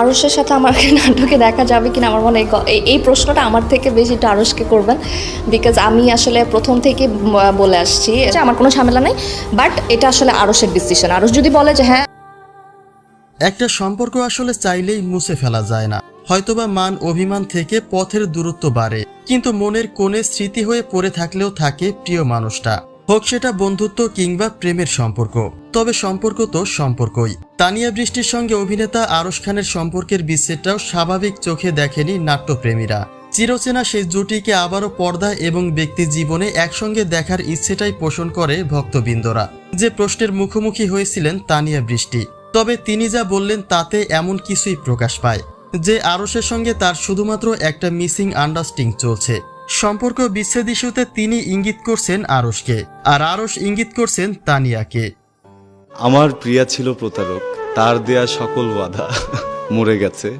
আরসের সাথে আমার নাটকে দেখা যাবে কিনা আমার মনে হয় এই- প্রশ্নটা আমার থেকে বেশি একটু আরসকে করবেন। বিকজ আমি আসলে প্রথম থেকে বলে আসছি। যে আমার কোনো ঝামেলা নেই। বাট এটা আসলে আরসের ডিসিশন আরস যদি বলে যে হ্যাঁ একটা সম্পর্ক আসলে চাইলেই মুছে ফেলা যায় না। হয়তোবা মান অভিমান থেকে পথের দূরত্ব বাড়ে, কিন্তু মনের কোণে স্মৃতি হয়ে পড়ে থাকলেও থাকে প্রিয় মানুষটা। হোক সেটা বন্ধুত্ব কিংবা প্রেমের সম্পর্ক। তবে সম্পর্ক তো সম্পর্কই। তানিয়া বৃষ্টির সঙ্গে অভিনেতা আরশ খানের সম্পর্কের বিচ্ছেদটাও স্বাভাবিক চোখে দেখেনি নাট্যপ্রেমীরা। চিরচেনা সেই জুটিকে আবারও পর্দা এবং ব্যক্তি জীবনে একসঙ্গে দেখার ইচ্ছেটাই পোষণ করে ভক্তবৃন্দরা। যে প্রশ্নের মুখোমুখি হয়েছিলেন তানিয়া বৃষ্টি। তবে তিনি যা বললেন তাতে এমন কিছুই প্রকাশ পায়। যে আরসের সঙ্গে তার শুধুমাত্র একটা মিসিং আন্ডারস্টিং চলছে। সম্পর্ক বিচ্ছেদ ইস্যুতে তিনি ইঙ্গিত করছেন আরসকে আর আরস ইঙ্গিত করছেন তানিয়াকে। আমার প্রিয়া ছিল প্রতারক, তার দেয়া সকল বাধা মরে গেছে।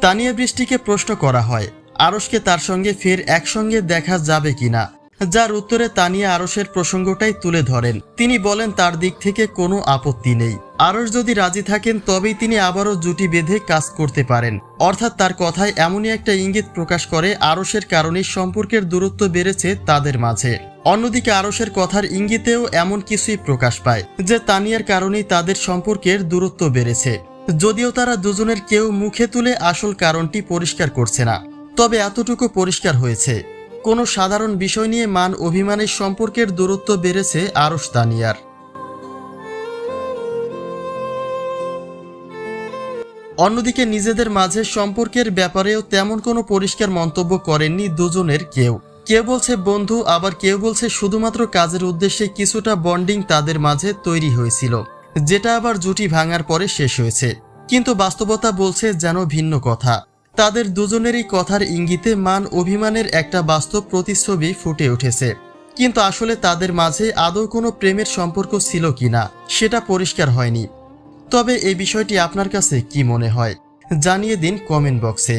তানিয়া বৃষ্টিকে প্রশ্ন করা হয়, আরশকে তার সঙ্গে ফের একসঙ্গে দেখা যাবে কিনা? যার উত্তরে তানিয়া আরসের প্রসঙ্গটাই তুলে ধরেন। তিনি বলেন, তার দিক থেকে কোনো আপত্তি নেই। আরস যদি রাজি থাকেন, তবেই তিনি আবারও জুটি বেঁধে কাজ করতে পারেন। অর্থাৎ তার কথায় এমনই একটা ইঙ্গিত প্রকাশ করে আরসের কারণে সম্পর্কের দূরত্ব বেড়েছে তাদের মাঝে। অন্যদিকে আরসের কথার ইঙ্গিতেও এমন কিছুই প্রকাশ পায়, যে তানিয়ার কারণেই তাদের সম্পর্কের দূরত্ব বেড়েছে। যদিও তারা দুজনের কেউ মুখে তুলে আসল কারণটি পরিষ্কার করছে না, তবে এতটুকু পরিষ্কার হয়েছে। কোনো সাধারণ বিষয় নিয়ে মান অভিমানের সম্পর্কের দূরত্ব বেড়েছে আরস তানিয়ার অন্যদিকে নিজেদের মাঝে সম্পর্কের ব্যাপারেও তেমন কোনো পরিষ্কার মন্তব্য করেননি দুজনের কেউ। কেউ বলছে বন্ধু, আবার কেউ বলছে শুধুমাত্র কাজের উদ্দেশ্যে কিছুটা বন্ডিং তাদের মাঝে তৈরি হয়েছিল, যেটা আবার জুটি ভাঙার পরে শেষ হয়েছে। কিন্তু বাস্তবতা বলছে যেন ভিন্ন কথা। তাদের দুজনেরই কথার ইঙ্গিতে মান অভিমানের একটা বাস্তব প্রতিচ্ছবি ফুটে উঠেছে। কিন্তু আসলে তাদের মাঝে আদৌ কোনো প্রেমের সম্পর্ক ছিল কিনা, সেটা পরিষ্কার হয়নি। তবে এই বিষয়টি আপনার কাছে কি মনে হয়? জানিয়ে দিন কমেন্ট বক্সে।